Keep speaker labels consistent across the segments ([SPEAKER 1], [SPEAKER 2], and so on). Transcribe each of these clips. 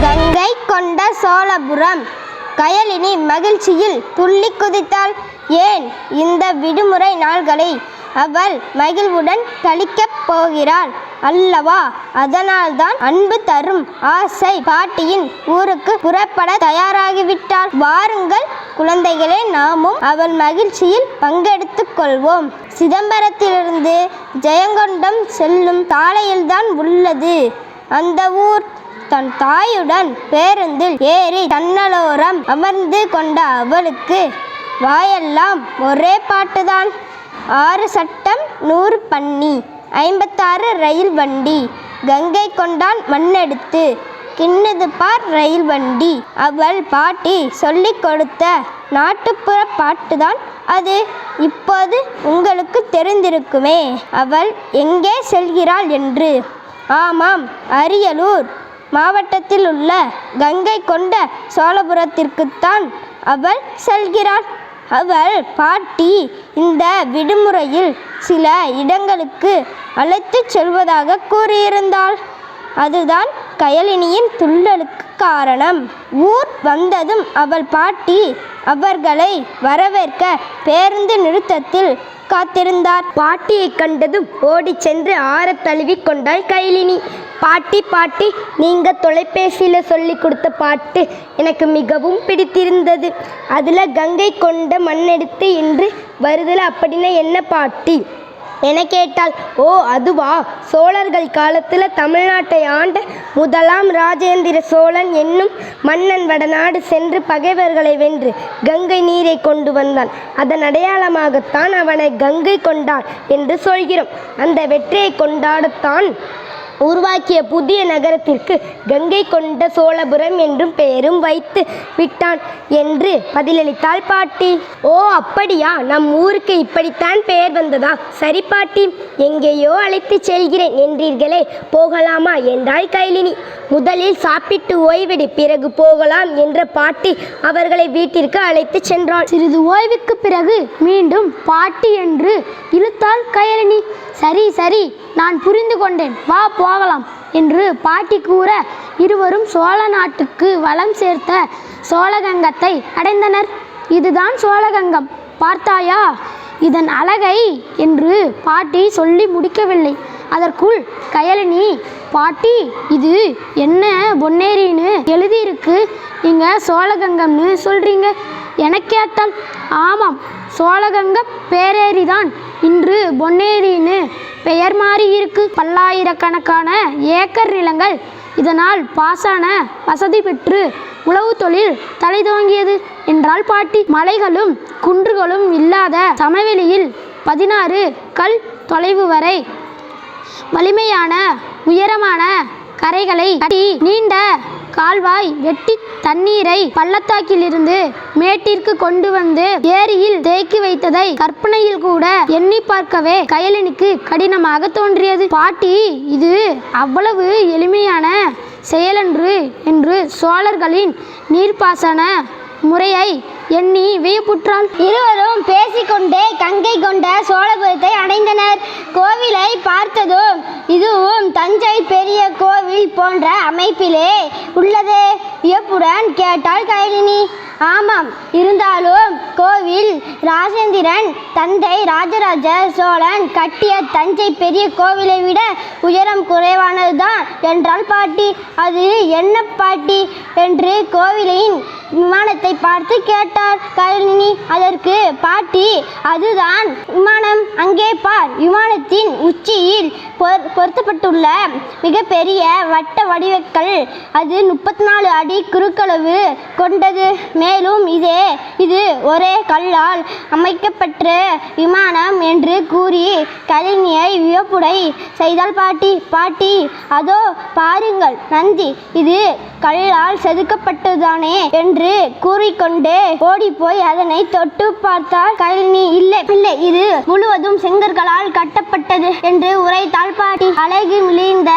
[SPEAKER 1] கங்கை கொண்ட சோழபுரம். கயலினி மகிழ்ச்சியில் துள்ளி குதித்தாள். ஏன் இந்த விடுமுறை நாள்களை அவள் மகிழ்வுடன் கழிக்கப் போகிறாள் அல்லவா? அதனால்தான் அன்பு தரும் ஆசை பாட்டியின் ஊருக்கு புறப்பட தயாராகிவிட்டாள். வாருங்கள் குழந்தைகளே நாமும் அவள் மகிழ்ச்சியில் பங்கெடுத்து கொள்வோம். சிதம்பரத்திலிருந்து ஜெயங்கொண்டம் செல்லும் சாலையில்தான் உள்ளது. அந்த ஊர் தன் தாயுடன் பேருந்தில் ஏறி தன்னலோரம் அமர்ந்து கொண்ட அவளுக்கு வாயெல்லாம் ஒரே பாட்டுதான். ஆறு சட்டம் நூறு பன்னி ஐம்பத்தாறு ரயில் வண்டி கங்கை கொண்டான் மண்ணெடுத்து கிண்ணது பார் ரயில் வண்டி. அவள் பாட்டி சொல்லிக் கொடுத்த நாட்டுப்புற பாட்டுதான் அது. இப்போது உங்களுக்கு தெரிந்திருக்குமே. அவள் எங்கே செல்கிறாள் என்று. ஆமாம் அரியலூர். மாவட்டத்தில் உள்ள கங்கை கொண்ட சோழபுரத்திற்குத்தான் அவள் செல்கிறாள். அவள் பாட்டி இந்த விடுமுறையில் சில இடங்களுக்கு அழைத்துச் செல்வதாக கூறியிருந்தாள். அதுதான் கயலினியின் துள்ளலுக்கு. காரணம். ஊர் வந்ததும் அவள் பாட்டி அவர்களை வரவேற்க பேருந்து நிறுத்தத்தில் காத்திருந்தார்.
[SPEAKER 2] பாட்டியை கண்டதும் ஓடிச் சென்று ஆற தழுவிக் கொண்டாள் கைலினி. பாட்டி பாட்டி நீங்க தொலைபேசியில் சொல்லி கொடுத்த பாட்டு எனக்கு மிகவும் பிடித்திருந்தது. அதில் கங்கை கொண்ட மண்ணெடுத்து என்று வருதில் அப்படின்னா என்ன பாட்டி? என கேட்டாள். ஓ அதுவா? சோழர்கள் காலத்தில் தமிழ்நாட்டை ஆண்ட முதலாம் ராஜேந்திர சோழன் என்னும் மன்னன் வடநாடு சென்று பகைவர்களை வென்று கங்கை நீரை கொண்டு வந்தான். அதன் அடையாளமாகத்தான் அவனை கங்கை கொண்டான் என்று சொல்கிறோம். அந்த வெற்றியை கொண்டாடத்தான் உருவாக்கிய புதிய நகரத்திற்கு கங்கை கொண்ட சோழபுரம் என்றும் பெயரும் வைத்து விட்டான் என்று பதிலளித்தாள் பாட்டி. ஓ அப்படியா? நம் ஊருக்கு இப்படித்தான் பெயர் வந்ததா? சரி பாட்டி எங்கேயோ அழைத்து செல்கிறேன் என்றீர்களே போகலாமா என்றாள் கைலினி. முதலில் சாப்பிட்டு ஓய்வெடு பிறகு போகலாம் என்ற பாட்டி அவர்களை வீட்டிற்கு அழைத்து சென்றாள்.
[SPEAKER 3] சிறிது ஓய்வுக்கு பிறகு மீண்டும் பாட்டி என்று இழுத்தாள் கயலினி சரி சரி நான் புரிந்து கொண்டேன். வா போ போகலாம் என்று பாட்டி கூற இருவரும் சோழ நாட்டுக்கு வளம் சேர்த்த சோழகங்கத்தை அடைந்தனர். இதுதான் சோழகங்கம். பார்த்தாயா? இதன் அழகை என்று பாட்டி சொல்லி முடிக்கவில்லை. அதற்குள் கயலினி பாட்டி இது என்ன பொன்னேரின்னு எழுதியிருக்கு. நீங்கள் சோழகங்கம்னு சொல்கிறீங்க எனக்கேத்தம். ஆமாம் சோழகங்க பேரேரி தான் இன்று பொன்னேரின்னு பெயர் மாறி இருக்கு. பல்லாயிரக்கணக்கான ஏக்கர் நிலங்கள் இதனால் பாசான வசதி பெற்று உழவு தொழில் தலைதோங்கியது என்றால் பாட்டி. மலைகளும் குன்றுகளும் இல்லாத சமவெளியில் பதினாறு கல் தொலைவு வரை வலிமையான உயரமான கரைகளை கட்டி நீண்ட கால்வாய் வெட்டி தண்ணீரை பள்ளத்தாக்கிலிருந்து மேட்டிற்கு கொண்டு வந்து ஏரியில் தேக்கி வைத்ததை கற்பனையில் கூட எண்ணி பார்க்கவே கயலனுக்கு கடினமாக தோன்றியது. பாட்டி இது அவ்வளவு எளிமையான செயலன்று என்று சோழர்களின் நீர்ப்பாசன முறையை எண்ணி வியப்புற்றாள்.
[SPEAKER 1] இருவரும் பேசிக்கொண்டே கங்கை கொண்ட சோழபுரத்தை அடைந்தனர். கோவில பார்த்ததும் இதுவும் தஞ்சை பெரிய கோவில் போன்ற அமைப்பிலே உள்ளது. வியப்புடன் கேட்டாள் கைலினி ஆமாம் இருந்தாலும் கோவில் ராஜேந்திரன் தந்தை ராஜராஜ சோழன் கட்டிய தஞ்சை பெரிய கோவிலை விட உயரம் குறைவானதுதான் என்றால் பாட்டி. அது என்ன பாட்டி? என்று கோவிலின் விமானத்தை பார்த்து கேட்டார் கயலினி. அதற்கு பாட்டி அதுதான் விமானம். அங்கே பார் விமானத்தின் 第一。பொர்- பொருத்தப்பட்டுள்ள மிகப்பெரிய வட்ட வடிவக்கல். அது முப்பத்தி நாலு அடி குறுக்களவு கொண்டது. மேலும் இதே இது ஒரே கல்லால் அமைக்கப்பட்ட விமானம் என்று கூறி கலினியை வியப்புடை செய்தால் பாட்டி பாட்டி அதோ பாருங்கள். நந்தி இது கல்லால் செதுக்கப்பட்டதுதானே என்று கூறிக்கொண்டு ஓடிப்போய் அதனை தொட்டு பார்த்தால் கலினி இல்லை இல்லை இது முழுவதும் செங்கற்களால் கட்டப்பட்டது என்று உரைத்தால் பாட்டி அழகு மிளிர்ந்த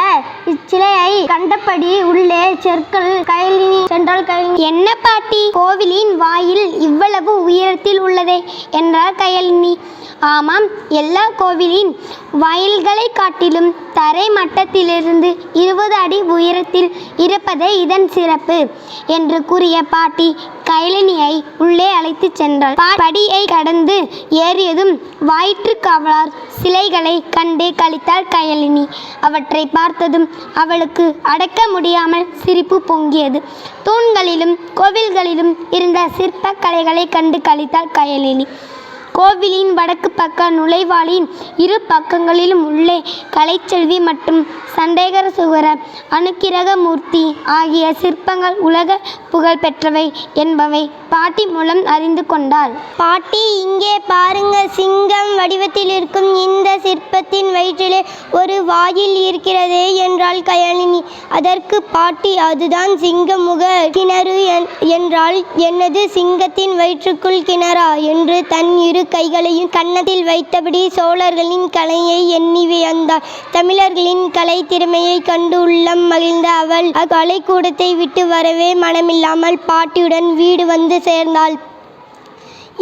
[SPEAKER 1] இச்சிலையை கண்டபடி உள்ளே செற்கள் கைலினி சென்றால் கைலினி என்ன பாட்டி? கோவிலின் வாயில் இவ்வளவு உயரத்தில் உள்ளதே? என்றார் கயலினி. ஆமாம் எல்லா கோவிலின் வாயில்களை காட்டிலும் தரை மட்டத்திலிருந்து இருபது அடி உயரத்தில் இருப்பதே இதன் சிறப்பு என்று கூறிய பாட்டி. கைலனியை உள்ளே அழைத்துச் சென்றாள். படியை கடந்து ஏறியதும் வயிற்று காவலார் சிலைகளை கண்டு கழித்தாள் கயலினி அவற்றை பார்த்ததும் அவளுக்கு அடக்க முடியாமல் சிரிப்பு பொங்கியது. தூண்களிலும் கோவில்களிலும் இருந்த சிற்ப கலைகளை கண்டு கழித்தாள் கயலினி கோவிலின் வடக்கு பக்க நுழைவாளின் இரு பக்கங்களிலும் உள்ளே கலைச்செல்வி மற்றும் சண்டேகர சுகர அனுக்கிரக மூர்த்தி ஆகிய சிற்பங்கள் உலக புகழ் பெற்றவை என்பவை பாட்டி மூலம் அறிந்து கொண்டாள். பாட்டி இங்கே பாருங்க சிங்கம் வடிவத்தில் இருக்கும் இந்த சிற்பத்தின் வயிற்றிலே ஒரு வாயில் இருக்கிறதே என்றாள் கயாலினி. அதற்கு பாட்டி அதுதான் சிங்கமுக கிணறு என்- என்றால் என்னது சிங்கத்தின் வயிற்றுக்குள் கிணறா? என்று தன் இரு கைகளையும் கன்னத்தில் வைத்தபடி சோழர்களின் கலையை எண்ணி வியந்தாள். தமிழர்களின் கலை திறமையை கண்டு உள்ளம் மகிழ்ந்த அவள். அக்கலைக்கூடத்தை விட்டு வரவே மனமில்லாமல் பாட்டியுடன் வீடு வந்து சேர்ந்தாள்.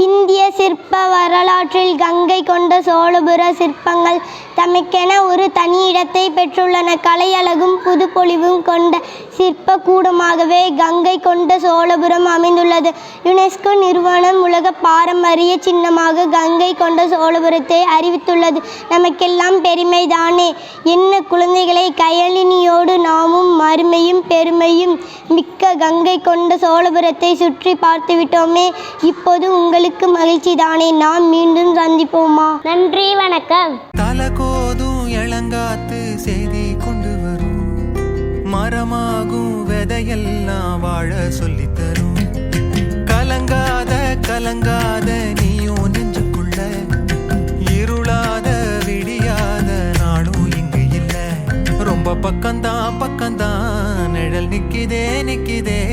[SPEAKER 1] இந்திய சிற்ப வரலாற்றில் கங்கை கொண்ட சோழபுர சிற்பங்கள் தமக்கென ஒரு தனி இடத்தை பெற்றுள்ளன. கலையழகும் புதுப்பொலிவும் கொண்ட சிற்ப கூடமாகவே கங்கை கொண்ட சோழபுரம் அமைந்துள்ளது. யுனெஸ்கோ நிறுவனம் உலக பாரம்பரிய சின்னமாக கங்கை கொண்ட சோழபுரத்தை அறிவித்துள்ளது. நமக்கெல்லாம் பெருமைதானே? என்ன குழந்தைகளை கயலினியோடு நாமும் மறுமையும் பெருமையும் மிக்க கங்கை கொண்ட சோழபுரத்தை சுற்றி பார்த்துவிட்டோமே? இப்போது உங்களுக்கு மகிழ்ச்சி தானே. நாம் மீண்டும் சந்திப்போமா? நன்றி வணக்கம்.
[SPEAKER 4] தலகோதும் இளங்காத்து செய்தி கொண்டு வரும். மரமாகும் விதையெல்லாம் வாழ சொல்லித் தரும். கலங்காத கலங்காத நீயும் நெஞ்சுக்குள்ள. இருளாத விடியாத நாளும் இங்கு இல்ல. ரொம்ப பக்கம்தான் பக்கம்தான். நிழல் நிக்கிதே நிக்கிதே.